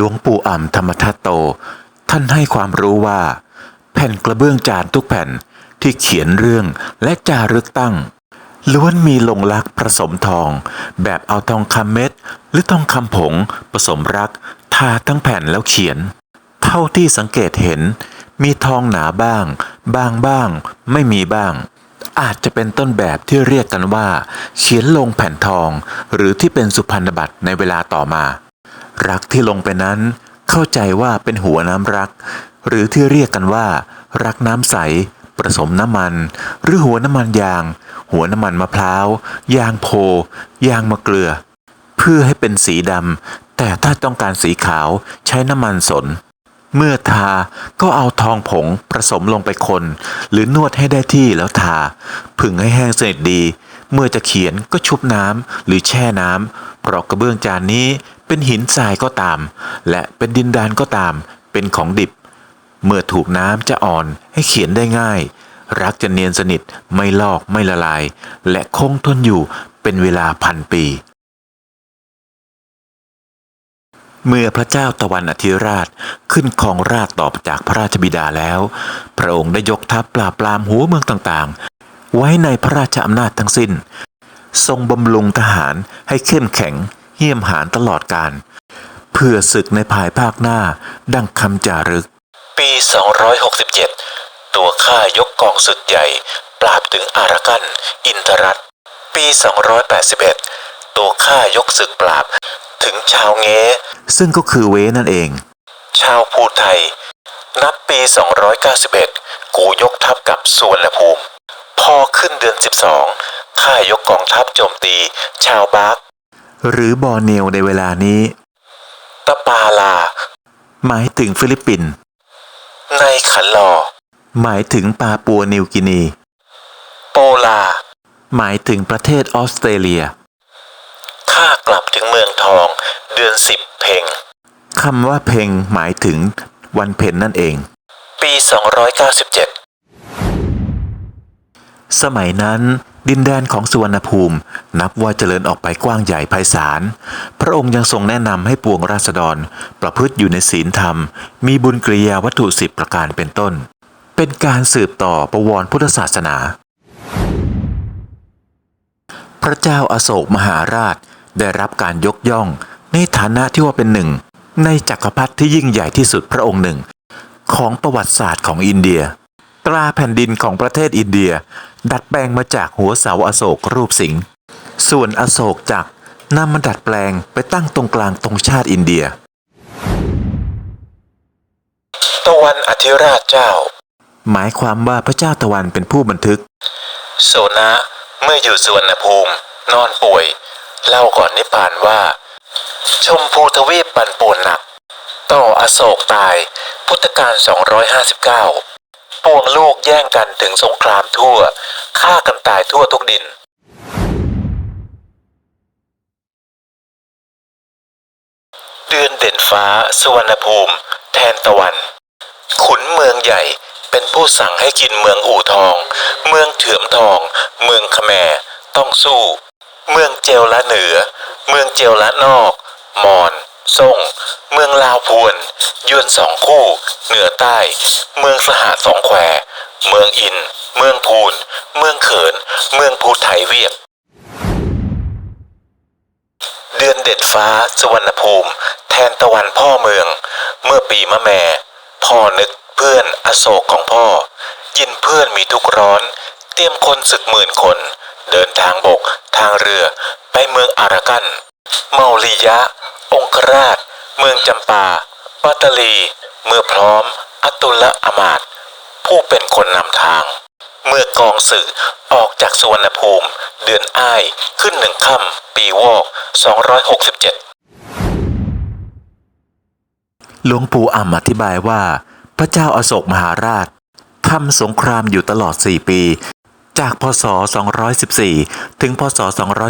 หลวงปู่อ่ำธรรมทัตโต ท่านให้ความรู้ว่า แผ่นกระเบื้องจานทุกแผ่นที่เขียนเรื่องและจารึกตั้ง ล้วนมีลงลักษ์ผสมทอง แบบเอาทองคำเม็ด หรือทองคำผง ผสมรัก ทาทั้งแผ่นแล้วเขียน เท่าที่สังเกตเห็น มีทองหนาบ้าง บางบ้าง ไม่มีบ้าง อาจจะเป็นต้นแบบที่เรียกกันว่า เขียนลงแผ่นทอง หรือที่เป็นสุพรรณบัตรในเวลาต่อมา รักที่ลงไปนั้น เข้าใจว่าเป็นหัวน้ำรัก หรือที่เรียกกันว่า รักน้ำใส ผสมน้ำมัน หรือหัวน้ำมันยาง หัวน้ำมันมะพร้าว ยางโพ ยางมะเกลือ เพื่อให้เป็นสีดำแต่ถ้าต้องการสีขาวใช้น้ำมันสน เมื่อทาก็เอาทองผงผสมลงไปคน หรือนวดให้ได้ที่แล้วทา ผึ่งให้แห้งสนิทดี เมื่อจะเขียนก็ชุบน้ำหรือแช่น้ำเพราะกระเบื้องจานนี้เป็นหินทรายก็ตาม และเป็นดินดานก็ตาม เป็นของดิบ เมื่อถูกน้ำจะอ่อนให้เขียนได้ง่าย รักจะเนียนสนิทไม่ลอกไม่ละลาย และคงทนอยู่เป็นเวลาพันปี เมื่อพระเจ้าตะวันอธิราชขึ้นครองราชต่อจากพระราชบิดาแล้ว พระองค์ได้ยกทัพปราบปรามหัวเมืองต่างๆ ไว้ในพระราชอำนาจทั้งสิ้น ทรงบำรุงทหารให้เข้มแข็งเหี้ยมหานตลอดการ เพื่อศึกในภายภาคหน้าดังคำจารึก ปี 267 ตัวข้ายกกองศึกใหญ่ ปราบถึงอารากัน อินทรัตน์ปี 281 ตัวข้ายกศึกปราบถึงชาวเงซึ่งก็คือเวนั่นเอง ชาวภูไทย นับปี 291 กูยกทัพกับสวนภูมิ พอขึ้นเดือน 12 ข้ายกกองทัพโจมตีชาวบาร์กหรือบอร์เนียวในเวลานี้ ตะปาลา หมายถึงฟิลิปปินส์ในขันลอ หมายถึงปาปัวนิวกินี โปลา หมายถึงประเทศออสเตรเลีย ข้ากลับถึงเมืองทอง เดือนสิบเพงคำว่าเพงหมายถึงวันเพ็ญนั่นเอง ปี 297 สมัยนั้นดินแดนของสุวรรณภูมินับว่าเจริญออกไปกว้างใหญ่ไพศาล พระองค์ยังทรงแนะนำให้ปวงราษฎร ประพฤติอยู่ในศีลธรรม มีบุญกริยาวัตถุสิบประการเป็นต้น เป็นการสืบต่อประวรพุทธศาสนา พระเจ้าอาโศกมหาราชได้รับการยกย่อง ในฐานะที่ว่าเป็นหนึ่ง ในจักรพรรดิที่ยิ่งใหญ่ที่สุดพระองค์หนึ่ง ของประวัติศาสตร์ของอินเดีย ตราแผ่นดินของประเทศอินเดีย ดัดแปลงมาจากหัวเสาอโศกรูปสิงห์ส่วนอโศกจักรนำมาดัดแปลงไปตั้งตรงกลางตรงชาติอินเดีย ตะวันอธิราชเจ้า หมายความว่าพระเจ้าตะวันเป็นผู้บันทึกโซนะเมื่ออยู่สุวรรณภูมิ นอนป่วย เล่าก่อนนิพพานว่า ชมพูทวีปปันป่วนหนัก ต่ออโศกตาย พุทธกาล 259 ปวงลูกแย่งกันถึงสงครามทั่วฆ่ากันตายทั่วทุกดินเดือนเด่นฟ้าสุวรรณภูมิ แทนตะวัน ขุนเมืองใหญ่เป็นผู้สั่งให้กินเมืองอู่ทอง เมืองเถื่อมทอง เมืองขแมต้องสู้ เมืองเจลละเหนือ เมืองเจลละนอก มอน ส่ง เมืองลาวพวน ยวนสองคู่ เหนือใต้ เมืองสหสองแคว เมืองอิน เมืองพูน เมืองเขิน เมืองภูไทยเวียก เดือนเด็ดฟ้าสวรรณภูมิ แทนตะวันพ่อเมือง เมื่อปีมะแม่ พ่อนึกเพื่อนอโศกของพ่อ ยินเพื่อนมีทุกร้อน เตรียมคนศึกหมื่นคน เดินทางบก ทางเรือ ไปเมืองอารากัน เมาลียะ องคราช เมืองจำปาปัตตลี เมื่อพร้อมอตุลอมาตย์ผู้เป็นคนนำทาง เมื่อกองสื่อออกจากสุวรรณภูมิ เดือนอ้ายขึ้นหนึ่งค่ำปีวอก 267 หลวงปู่อ่ำอธิบายว่า พระเจ้าอาโศกมหาราชทำสงครามอยู่ตลอด 4 ปี จากพศ 214 ถึงพศ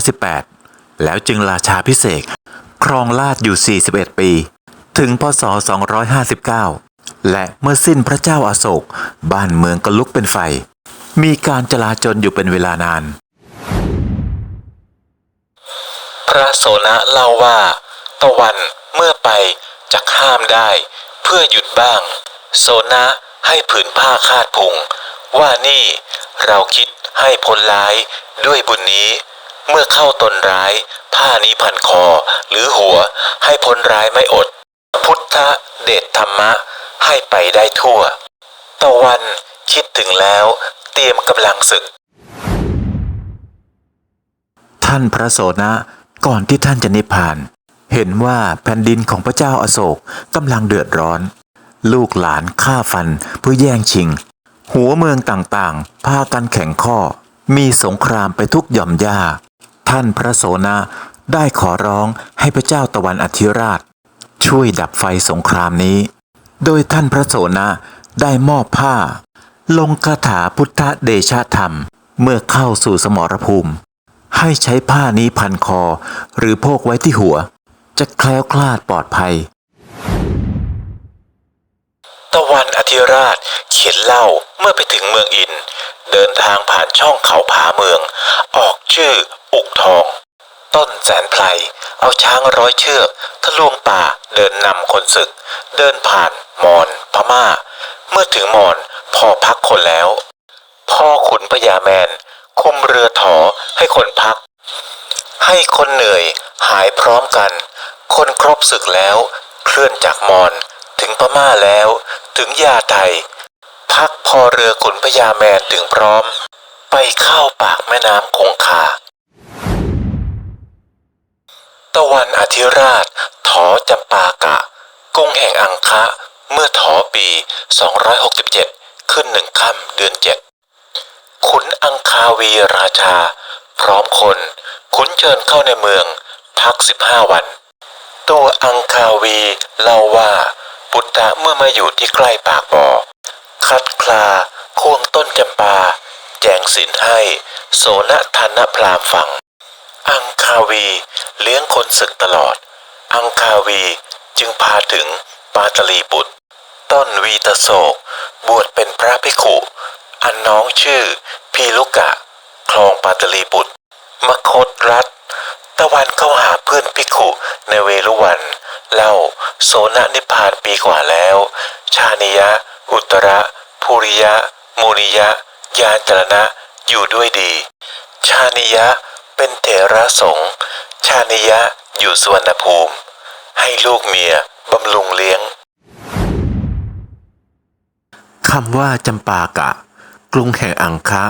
218 แล้วจึงราชาพิเศษครองราชอยู่ 41 ปี ถึงพศ 259 และเมื่อสิ้นพระเจ้าอาโศก บ้านเมืองก็ลุกเป็นไฟ มีการจลาจลอยู่เป็นเวลานาน พระโสนะเล่าว่า ตะวันเมื่อไปจักห้ามได้ เพื่อหยุดบ้างโซนะให้ผืนผ้าคาดพุง ว่านี่เราคิดให้พ้นร้ายด้วยบุญนี้ เมื่อเข้าตนร้าย ผ้านี้พันคอ หรือหัวให้พ้นร้ายไม่อด พุทธเดชธรรมะ ให้ไปได้ทั่ว ตะวันคิดถึงแล้ว เตรียมกำลังศึก ท่านพระโสนะก่อนที่ท่านจะนิพพาน เห็นว่าแผ่นดินของพระเจ้าอาโศกกำลังเดือดร้อน ลูกหลานฆ่าฟันเพื่อแย่งชิง หัวเมืองต่างๆ พากันแข่งข้อ มีสงครามไปทุกหย่อมย่า ท่านพระโสนะได้ขอร้องให้พระเจ้าตะวันอธิราช ช่วยดับไฟสงครามนี้ โดยท่านพระโสนะได้มอบผ้า ลงคาถาพุทธเดชธรรมเมื่อเข้าสู่สมรภูมิ ให้ใช้ผ้านี้พันคอ หรือโพกไว้ที่หัว จะแคล้วคลาดปลอดภัย ตะวันอธิราชเขียนเล่าเมื่อไปถึงเมืองอิน เดินทางผ่านช่องเขาผาเมือง ออกชื่อ อุกทอง ต้นแสนไพรเอาช้างร้อยเชือกทะลวงป่าเดินนำคนศึก เดินผ่านมอนพม่า เมื่อถึงมอนพอพักคนแล้ว พ่อขุนพญาแมน คุมเรือถอให้คนพัก ให้คนเหนื่อยหายพร้อมกัน คนครบศึกแล้วเคลื่อนจากมอนถึงพม่าแล้ว ถึงยาไทย พักพอเรือขุนพญาแมนถึงพร้อม ไปเข้าปากแม่น้ำคงคา ตะวันอธิราช ถอจำปากะ กรุงแห่งอังคะ เมื่อถอปี 267 ขึ้นหนึ่งค่ำเดือนเจ็ดขุนอังคาวีราชา พร้อมคนขุนเชิญเข้าในเมือง พักสิบห้าวัน ตัวอังคาวีเล่าว่าบุตรเมื่อมาอยู่ที่ใกล้ปากบ่อ คัดคลาควงต้นจำปา แจงสินให้ โสนทันพรามฟัง อังคาวีเลี้ยงคนศึกตลอด อังคาวีจึงพาถึงปาตลีบุตร ต้นวีตโศก บวชเป็นพระภิกขุ อันน้องชื่อพีลุกะ คลองปาตลีบุตร มคตรัฐตะวันเข้าหาเพื่อนภิกขุในเวลุวัน เล่าโสนนิพพานปีกว่าแล้ว ชานิยะ อุตระภูริยะมูนิยะ ยานจรณะ อยู่ด้วยดี ชานิยะ เป็นเถระสงฆ์ชานิยะอยู่สวนภูมิ ให้ลูกเมียบำรุงเลี้ยงคำว่าจำปากะ กรุงแห่งอังคะ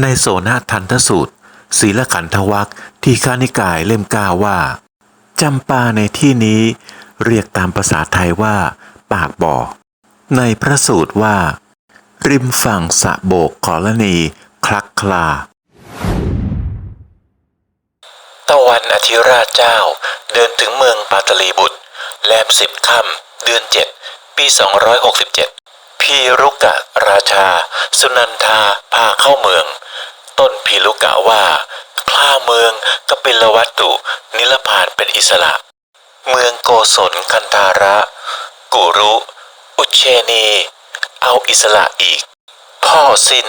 ในโสนาทันทสูตรศีลขันธวักที่ข้านิกายเล่มก้าว่าจำปาในที่นี้ เรียกตามภาษาไทยว่า ปากบ่อ ในพระสูตรว่า ริมฝั่งสะโบกขอลนีคลักคลา ตะวันอธิราชเจ้า เดินถึงเมืองปาตลีบุตร แรมสิบค่ำเดือนเจ็ดปี 267 พีรุกะราชา สุนันทาพาเข้าเมือง ต้นพีรุกะว่าคล้าเมืองกปิลวัตตุ นิลพานเป็นอิสระ เมืองโกศลคันธาระ กุรุ อุเชนี เอาอิสระอีก พ่อสิ้น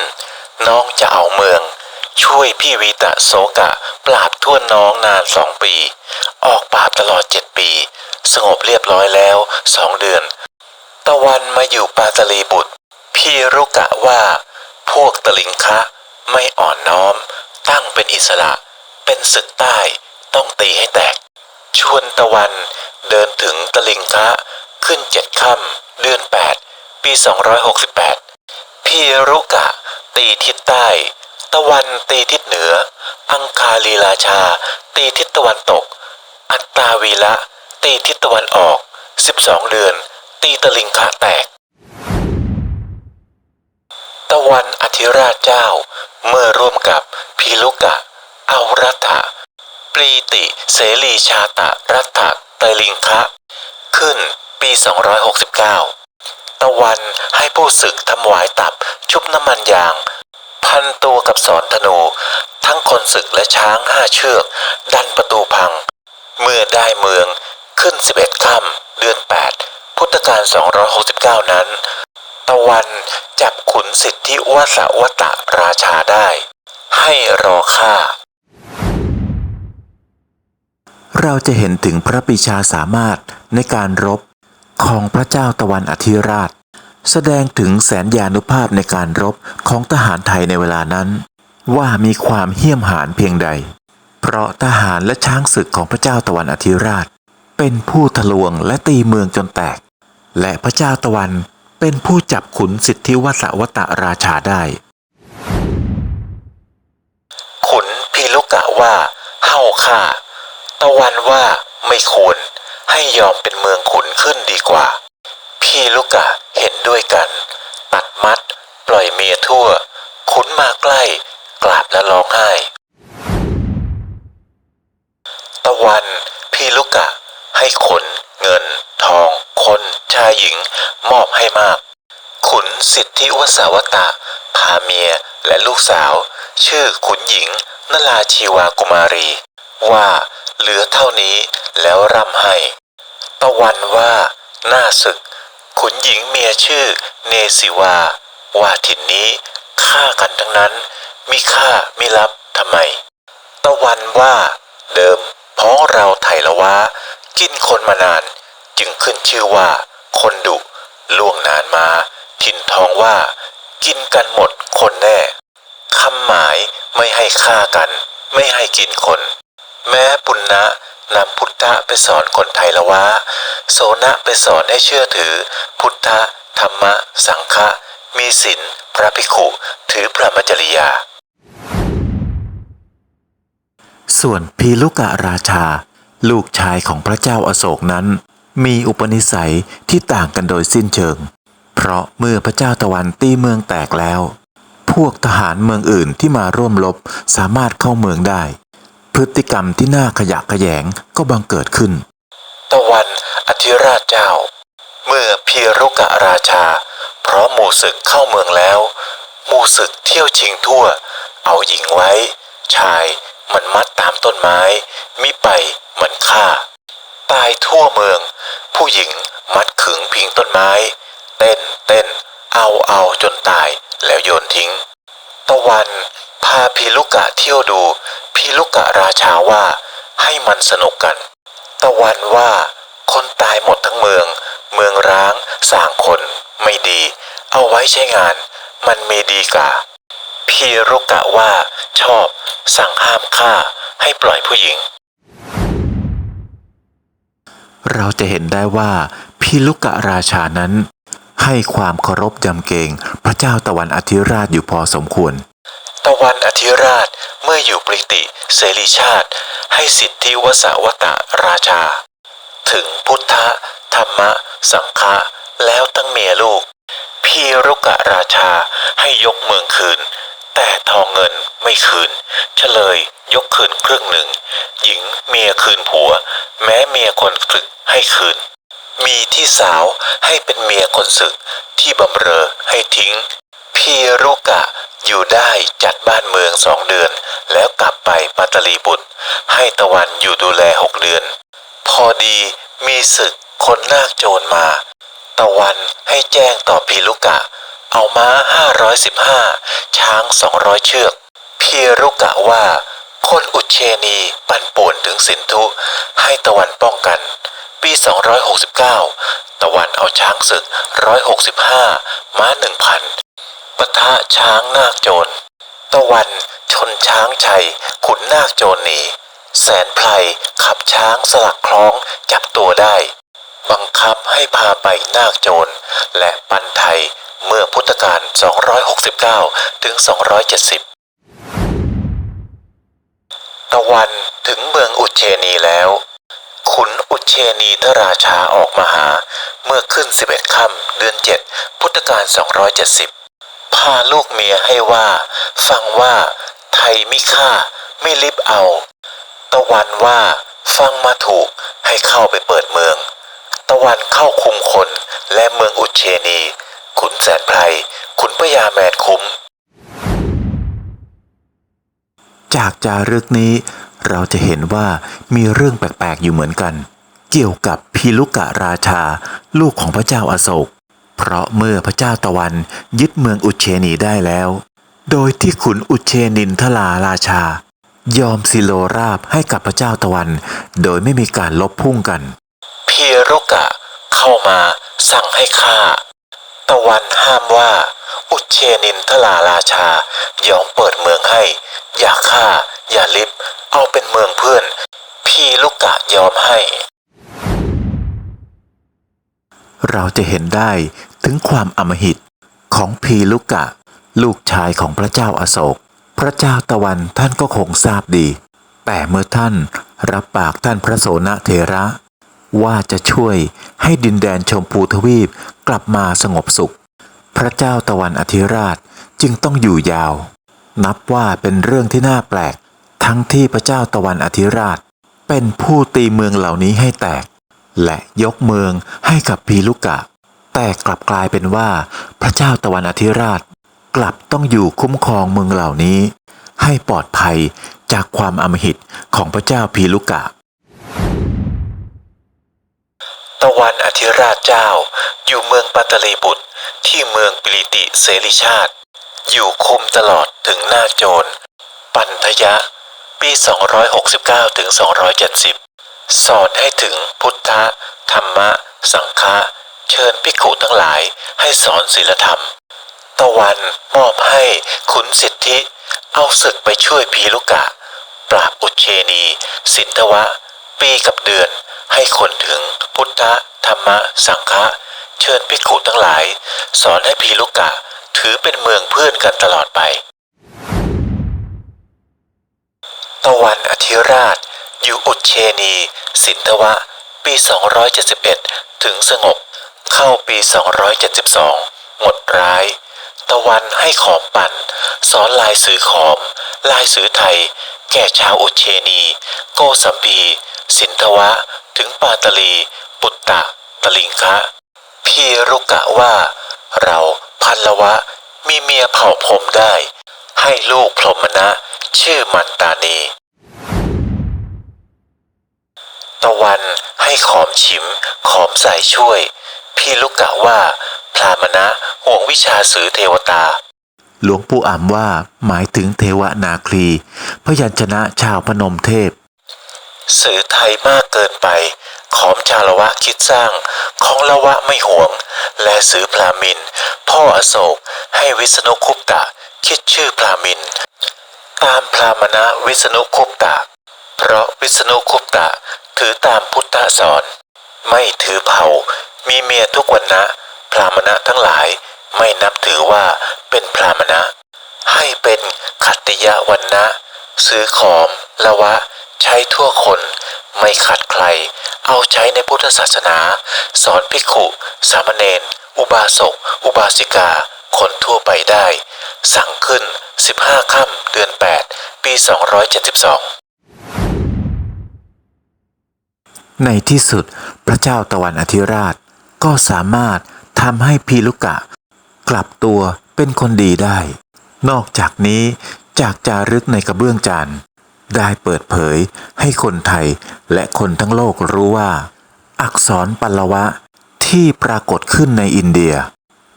น้องจะเอาเมือง ช่วยพี่วีตะโสกะ ปราบทั่วน้องนานสองปี ออกปราบตลอดเจ็ดปี สงบเรียบร้อยแล้วสองเดือน ตะวันมาอยู่ปาตลีบุตร พี่รุกะว่า พวกตลิงคะ ไม่อ่อนน้อม ตั้งเป็นอิสระ เป็นศึกใต้ต้องตีให้แตก ชวนตะวันเดินถึงตลิงคะ ขึ้นเจ็ดค่ำเดือนแปดปี 268 พี่รุกะ ตีทิศใต้ ตะวันตีทิศเหนือ อังคาลีราชา ตีทิศตะวันตก อัตตาวีละ ตีทิศตะวันออก 12 เดือน ตีตะลิงคะแตก ตะวันอธิราชเจ้า เมื่อร่วมกับพีลุกะอารัฐะปรีติเสรีชาตะรัฐะตรลิงคะขึ้นปี 269 ตะวันให้ผู้ศึกทำหวายตับชุบน้ำมันยาง พันตัวกับสอนธนู ทั้งคนศึกและช้างห้าเชือก ดันประตูพัง เมื่อได้เมืองขึ้น 11 ค่ำเดือน 8 พุทธกาล269 นั้น ตะวันจับขุนสิทธิวสวัตะราชาได้ ให้รอฆ่าเราจะเห็นถึงพระปิชาสามารถในการรบของพระเจ้าตะวันอธิราช แสดงถึงแสนยานุภาพในการรบของทหารไทยในเวลานั้น ว่ามีความเหี้ยมหาญเพียงใด เพราะทหารและช้างศึกของพระเจ้าตะวันอธิราช เป็นผู้ทะลวงและตีเมืองจนแตก และพระเจ้าตะวันเป็นผู้จับขุนสิทธิวสวตะราชาได้ ขุนพีลุกะว่าเฮ้าข้าตะวันว่าไม่ควรให้ยอมเป็นเมืองขุนขึ้นดีกว่า พี่ลุกกะเห็นด้วยกัน ตัดมัด ปล่อยเมียทั่วขุนมาใกล้ กราบและร้องไห้ ตะวัน พี่ลุกกะ ให้ขน เงิน ทอง คน ชายหญิง มอบให้มาก ขุนสิทธิวสาวตะ พาเมียและลูกสาว ชื่อขุนหญิงนราชีวากุมารี ว่าเหลือเท่านี้แล้วร่ำให้ ตะวันว่าหน้าศึก ขุนหญิงเมียชื่อเนสิวา ว่าถิ่นนี้ฆ่ากันทั้งนั้นมีฆ่ามิรับทำไม ตะวันว่าเดิมพ้องเราไทยละวะกินคนมานาน จึงขึ้นชื่อว่า คนดุล่วงนานมา ถิ่นทองว่า กินกันหมดคนแน่คำหมายไม่ให้ฆ่ากัน ไม่ให้กินคน แม้ปุณณะ นำพุทธะไปสอนคนไทยละวะ โสนะไปสอนให้เชื่อถือ พุทธะธรรมะ สังฆะมีศีลพระภิกขุถือพระมจริยา ส่วนพีลุกะราชา ลูกชายของพระเจ้าอาโศกนั้น มีอุปนิสัยที่ต่างกันโดยสิ้นเชิง เพราะเมื่อพระเจ้าตะวันตีเมืองแตกแล้ว พวกทหารเมืองอื่นที่มาร่วมรบสามารถเข้าเมืองได้ ฤติกรรมที่น่าขยะแขยงก็บังเกิดขึ้น ตะวันอธิราชเจ้า เมื่อพีรุกะราชา เพราะหมู่ศึกเข้าเมืองแล้วหมู่ศึกเที่ยวชิงทั่ว เอาหญิงไว้ ชายมันมัดตามต้นไม้ มิไปมันฆ่า ตายทั่วเมือง ผู้หญิงมัดขึงพิงต้นไม้ เต้นเต้น เอาเอาจนตายแล้วโยนทิ้ง ตะวัน พาพีลุกะเที่ยวดูพีลุกะราชาว่าให้มันสนุกกัน ตะวันว่า คนตายหมดทั้งเมือง เมืองร้างสร้างคนไม่ดี เอาไว้ใช้งาน มันมีดีกาพีรุกะว่าชอบ สั่งห้ามฆ่าให้ปล่อยผู้หญิง เราจะเห็นได้ว่าพีลุกะราชานั้น ให้ความเคารพยำเกรงพระเจ้าตะวันอธิราชอยู่พอสมควร ตะวันอธิราชเมื่ออยู่ปริติเสรีชาติ ให้สิทธิวสาวตะราชา ถึงพุทธะธรรมะ สังฆะแล้วตั้งเมียลูก พีรุกะราชาให้ยกเมืองคืน แต่ทองเงินไม่คืนเฉลยยกคืนครึ่งหนึ่ง หญิงเมียคืนผัว แม้เมียคนศึกให้คืน มีที่สาวให้เป็นเมียคนศึก ที่บำเรอให้ทิ้ง พีรุกะอยู่ได้จัดบ้านเมืองสองเดือน แล้วกลับไปปัตตลีบุตร ให้ตะวันอยู่ดูแลหกเดือน พอดีมีศึกคนนาคโจรมา ตะวันให้แจ้งต่อพีลุกะ เอาม้าห้าร้อยสิบห้าช้างสองร้อยเชือก พีรุกะว่า คนอุเชนีปั่นป่วนถึงสินธุให้ตะวันป้องกัน ปี 269 ตะวันเอาช้างศึก 165 ม้า 1,000 ปะทะช้างนาคโจร ตะวันชนช้างชัย ขุนนาคโจรหนี แสนไพรขับช้างสลักคล้องจับตัวได้ บังคับให้พาไปนาคโจร และปันไทยเมื่อพุทธกาล 269 ถึง 270 ตะวันถึงเมืองอุเชนีแล้ว ขุนอุเชนีทราชาออกมาหา เมื่อขึ้น 11 ค่ำเดือน 7 พุทธกาล 270 พาลูกเมียให้ว่า ฟังว่า ไทยไม่ฆ่า ไม่ลิบเอา ตะวันว่า ฟังมาถูกให้เข้าไปเปิดเมือง ตะวันเข้าคุมคนและเมืองอุเชนี ขุนแสนไพรขุนพญาแมนคุ้ม จากจารึกนี้ เราจะเห็นว่ามีเรื่องแปลกๆอยู่เหมือนกัน เกี่ยวกับพีลุกะราชา ลูกของพระเจ้าอาโศก เพราะเมื่อพระเจ้าตะวันยึดเมืองอุเชนีได้แล้ว โดยที่ขุนอุเชนินทลาราชา ยอมสิโลราบให้กับพระเจ้าตะวัน โดยไม่มีการลบพุ่งกันพีรุกะเข้ามาสั่งให้ฆ่า ตะวันห้ามว่า อุเชนินทลาราชา ยอมเปิดเมืองให้ อย่าฆ่า อย่าลิบเอาเป็นเมืองเพื่อน พี่ลูกกะยอมให้ เราจะเห็นได้ถึงความอมหิตของพีลุกะ ลูกชายของพระเจ้าอาโศก พระเจ้าตะวันท่านก็คงทราบดี แต่เมื่อท่านรับปากท่านพระโสนเทระ ว่าจะช่วยให้ดินแดนชมพูทวีปกลับมาสงบสุข พระเจ้าตะวันอธิราชจึงต้องอยู่ยาว นับว่าเป็นเรื่องที่น่าแปลก ทั้งที่พระเจ้าตะวันอธิราช เป็นผู้ตีเมืองเหล่านี้ให้แตก และยกเมืองให้กับพีลุกะ แต่กลับกลายเป็นว่า พระเจ้าตะวันอธิราช กลับต้องอยู่คุ้มครองเมืองเหล่านี้ ให้ปลอดภัยจากความอมหิตของพระเจ้าพีลุกะ ตะวันอธิราชเจ้า อยู่เมืองปัตลีบุตรที่เมืองปิริติเสรีชาติ อยู่คุมตลอดถึงหน้าโจร ปันทยะ ปี 269ถึง270 สอนให้ถึงพุทธธรรมะ สังฆะเชิญภิกขุทั้งหลายให้สอนศีลธรรม ตะวันมอบให้ขุนสิทธิ เอาศึกไปช่วยพีลุกะ ปราบอุเชนี สินทวะ ปีกับเดือนให้คนถึงพุทธธรรมะ สังฆะเชิญภิกขุทั้งหลาย สอนให้พีลุกะ ถือเป็นเมืองเพื่อนกันตลอดไป ตะวันอธิราช อยู่อุดเชนี สินทวะ ปี 271 ถึงสงบ เข้าปี 272 หมดร้าย ตะวันให้ขอมปั่น สอนลายสื่อขอม ลายสื่อไทย แก่ชาวอุดเชนี โกสัมพี สินทวะ ถึงปาตลี ปุตตะ ตลิงคะ พี่รุกะว่า เราพันละวะ มีเมียเผ่าผมได้ ให้ลูกพรหมนะชื่อมันตานี ตะวันให้ขอมฉิม ขอมใส่ช่วย พี่ลุกกะว่า พรามณะห่วงวิชาสือเทวตา หลวงปู่อ่ำว่าหมายถึงเทวนาคลีพยัญชนะชาวพนมเทพ สื่อไทยมากเกินไป ขอมชาละวะคิดสร้าง ของละวะไม่หวง และสื่อพราหมิน พ่ออโศกให้วิษณุคุปตะ คิดชื่อพราหมิน ตามพรามณะวิษณุคุปตะ เพราะวิษณุคุปตะ ถือตามพุทธสอน ไม่ถือเผ่ามีเมียทุกวันนะพรามณะทั้งหลายไม่นับถือว่าเป็นพรามณะ ให้เป็นขัตติยวันนะซื้อขอมละวะ ใช้ทั่วคน ไม่ขัดใคร เอาใช้ในพุทธศาสนา สอนภิกขุ สามเณรอุบาสก อุบาสิกา คนทั่วไปได้ สั่งขึ้น 15 ค่ำเดือน 8 ปี 272 ในที่สุดพระเจ้าตะวันอธิราชก็สามารถทำให้พีลุกะ กลับตัวเป็นคนดีได้ นอกจากนี้จากจารึกในกระเบื้องจานได้เปิดเผยให้คนไทยและคนทั้งโลกรู้ว่า อักษรปัลวะที่ปรากฏขึ้นในอินเดีย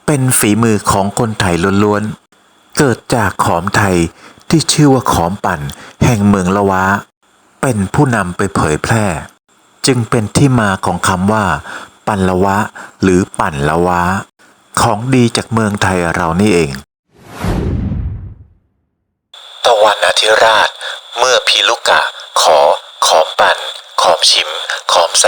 เป็นฝีมือของคนไทยล้วนๆ เกิดจากขอมไทยที่ชื่อว่าขอมปั่นแห่งเมืองละวะ เป็นผู้นำไปเผยแพร่ จึงเป็นที่มาของคำว่า ปันละวะ หรือปั่นละวะ ของดีจากเมืองไทยเรานี่เอง ตะวันอธิราช เมื่อพีลุกะ ขอ ขอมปั่น ขอมชิม ขอมใส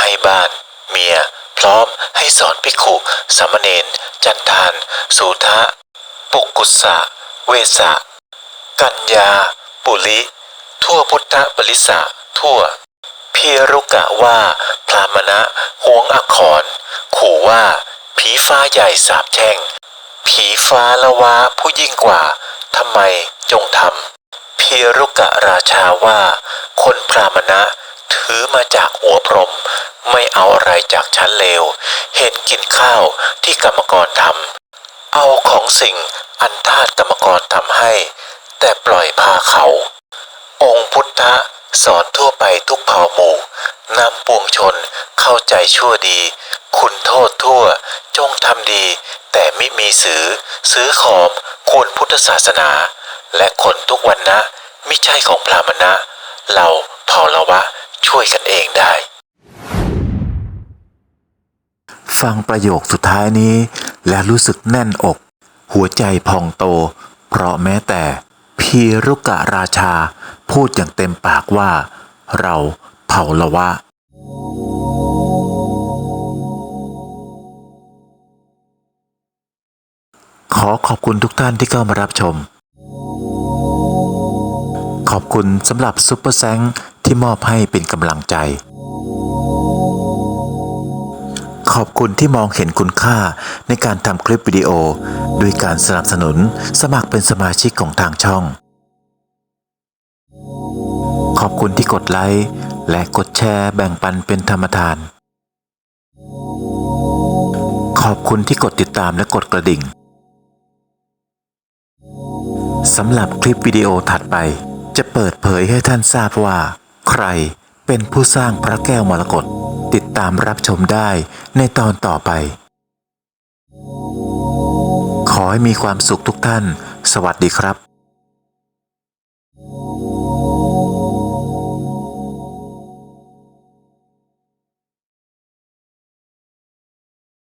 ให้บ้าน เมีย พร้อมให้สอนภิกขุสามเณรจันทาน สูทะ ปุกุสะ เวสะ กัญญา ปุริ ทั่วพุทธบริษะทั่ว พีรุกะว่า พรามณะหวงอักขรขู่ว่า ผีฟ้าใหญ่สาบแช่ง ผีฟ้าละวะผู้ยิ่งกว่าทำไมจงทำพีรุกะราชาว่า คนพรามณะถือมาจากหัวพรหมไม่เอาอะไรจากชั้นเลว เห็นกินข้าวที่กรรมกรทำเอาของสิ่งอันทาสกรรมกรทำให้ แต่ปล่อยพาเขา องค์พุทธะ สอนทั่วไปทุกเผ่าหมู่นำปวงชนเข้าใจชั่วดี คุณโทษทั่ว จงทำดี แต่ไม่มีสือ ซื้อขอมควรพุทธศาสนา และคนทุกวันนะไม่ใช่ของพรามณะ เราเผ่าละวะช่วยกันเองได้ ฟังประโยคสุดท้ายนี้ และรู้สึกแน่นอก หัวใจพองโต เพราะแม้แต่พีรุกะราชา พูดอย่างเต็มปากว่า เราเผ่าละวะ ขอขอบคุณทุกท่านที่เข้ามารับชม ขอบคุณสำหรับซุปเปอร์แซงที่มอบให้เป็นกำลังใจ ขอบคุณที่มองเห็นคุณค่าในการทำคลิปวิดีโอ ด้วยการสนับสนุนสมัครเป็นสมาชิกของทางช่อง อบคุณที่กดไลค์และกดแชร์แบ่งปันเป็นธรรมทาน ขอบคุณที่กดติดตามและกดกระดิ่งสำหรับคลิปวิดีโอถัดไป จะเปิดเผยให้ท่านทราบว่า ใครเป็นผู้สร้างพระแก้วมรกตติดตามรับชมได้ในตอนต่อไป ขอให้มีความสุขทุกท่าน สวัสดีครับ